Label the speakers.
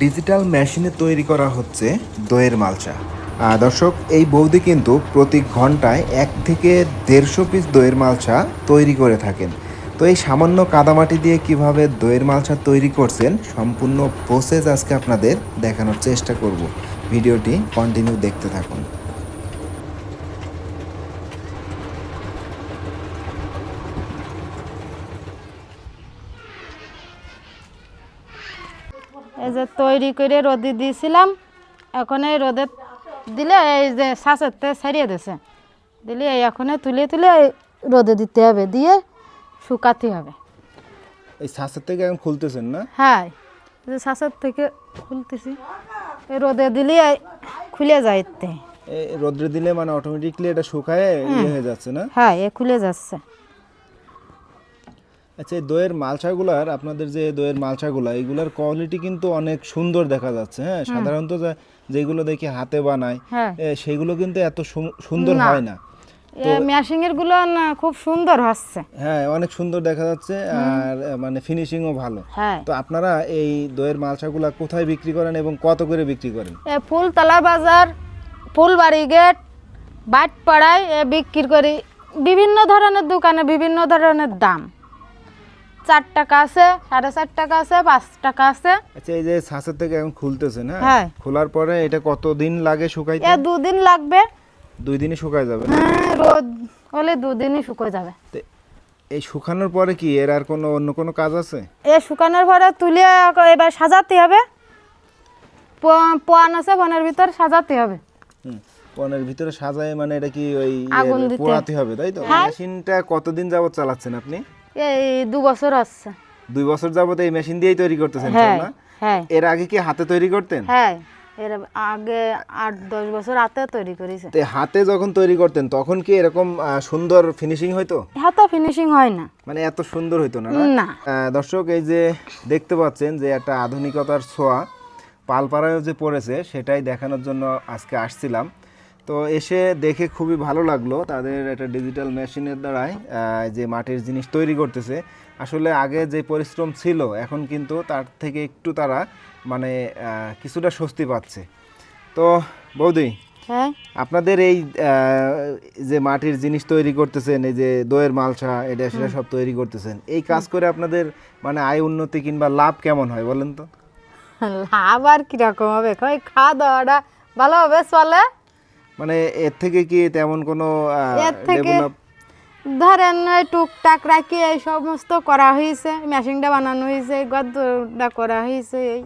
Speaker 1: Digital মেশিনে তৈরি করা হচ্ছে দইয়ের আর দর্শক, এই বৌদি কিন্তু প্রতি ঘন্টায় এক থেকে দেড়শো পিস দইয়ের মালচা তৈরি করে থাকেন। তো এই সামান্য কাদামাটি দিয়ে কীভাবে দইয়ের মালচা তৈরি করছেন, সম্পূর্ণ প্রসেস আজকে আপনাদের দেখানোর চেষ্টা করব। ভিডিওটি কন্টিনিউ দেখতে থাকুন।
Speaker 2: এই যে তৈরি করে রোদে দিয়েছিলাম। এখন এই রোদে দিলে এই যে শ্বাসেরতে ছাড়িয়ে দিছে দিলে এই এখনে তুলে তুলে রোদে দিতে হবে দিয়ে শুকাতে হবে।
Speaker 1: এই শ্বাসের থেকে এখন খুলতেছেন না?
Speaker 2: হ্যাঁ যে শ্বাসের থেকে খুলতেছি। এই রোদে দিলে খুলে যায়
Speaker 1: রোদ্রে দিলে মানে অটোমেটিকলি এটা শুকায় ইয়ে হয়ে যাচ্ছে না?
Speaker 2: হ্যাঁ এ খুলে যাচ্ছে।
Speaker 1: আচ্ছা এই দইয়ের মালসাগুলার আপনাদের যে দইয়ের মালচাগুলা এগুলার কোয়ালিটি কিন্তু অনেক সুন্দর দেখা যাচ্ছে হ্যাঁ? সাধারণত যেগুলো দেখি হাতে বানায়
Speaker 2: হ্যাঁ।
Speaker 1: সেগুলো কিন্তু এত সুন্দর হয় না।
Speaker 2: এ মেশিনেরগুলো না খুব সুন্দর হচ্ছে।
Speaker 1: হ্যাঁ অনেক সুন্দর দেখা যাচ্ছে আর মানে ফিনিশিংও ভালো।
Speaker 2: হ্যাঁ।
Speaker 1: তো আপনারা এই দইয়ের মালচাগুলা কোথায় বিক্রি করেন এবং কত করে বিক্রি করেন?
Speaker 2: ফুলতলা বাজার ফুলবাড়ি গেট বাটপাড়ায় বিক্রি করি। বিভিন্ন ধরনের দোকানে বিভিন্ন ধরনের দাম। চার টাকা আছে সাড়ে চার টাকা আছে পাঁচ টাকা আছে।
Speaker 1: আচ্ছা এই যে ছাঁচের থেকে এখন খুলতেছেন হ্যাঁ
Speaker 2: হ্যাঁ।
Speaker 1: খোলার পরে এটা কতদিন লাগে শুকাইতে?
Speaker 2: এ দুদিন লাগবে।
Speaker 1: দুই দিনে শুকায় যাবে
Speaker 2: হ্যাঁ, রোদ হলে দুদিনই শুকিয়ে যাবে।
Speaker 1: এই শুকানোর পরে কি এর আর কোনো অন্য কোনো কাজ আছে?
Speaker 2: এ শুকানোর পরে তুলে এবার সাজাতে হবে। পোয়ান আছে বনের ভিতর সাজাতে হবে।
Speaker 1: হুম পনেরো ভিতরে সাজায় মানে এটা কি ওই পোড়াতে হবে তাই তো?
Speaker 2: হ্যাঁ।
Speaker 1: মেশিনটা কতদিন যাবত চালাচ্ছেন আপনি?
Speaker 2: এই দু বছর
Speaker 1: দুই বছর যাবত এই মেশিন দিয়েই তৈরি করতেছেন
Speaker 2: হ্যাঁ
Speaker 1: না
Speaker 2: হ্যাঁ।
Speaker 1: এর আগে কি হাতে তৈরি করতেন?
Speaker 2: হ্যাঁ এর আগে আট দশ বছর হাতে তৈরি করেছে।
Speaker 1: তো হাতে যখন তৈরি করতেন তখন কি এরকম সুন্দর ফিনিশিং হইতো?
Speaker 2: হাতে ফিনিশিং হয় না।
Speaker 1: মানে এত সুন্দর হইতো না না? দর্শক এই যে দেখতে পাচ্ছেন যে একটা আধুনিকতার ছোঁয়া পালপাড়ায়ও যে পড়েছে সেটাই দেখানোর জন্য আজকে আসছিলাম। তো এসে দেখে খুবই ভালো লাগল তাদের একটা ডিজিটাল মেশিনের দ্বারাই যে মাটির জিনিস তৈরি করতেছে। আসলে আগে যে পরিশ্রম ছিল এখন কিন্তু তার থেকে একটু তারা মানে কিছুটা স্বস্তি পাচ্ছে। তো বৌদি
Speaker 2: হ্যাঁ?
Speaker 1: আপনাদের এই যে মাটির জিনিস তৈরি করতেছেন এই যে দইয়ের মালসা এটা সেটা সব তৈরি করতেছেন এই কাজ করে আপনাদের মানে আয় উন্নতি কিংবা লাভ কেমন হয় বলেন তো?
Speaker 2: লাভ আর কীরকম হবে? খাওয়া দাওয়াটা ভালো হবে চলে?
Speaker 1: মানে এর থেকে কি তেমন কোনো
Speaker 2: এর থেকে ধরেন ওই টুকটাক রাখি এই সমস্ত করা হয়েছে মেশিনটা বানানো হয়েছে গদ্দটা করা হয়েছে এই।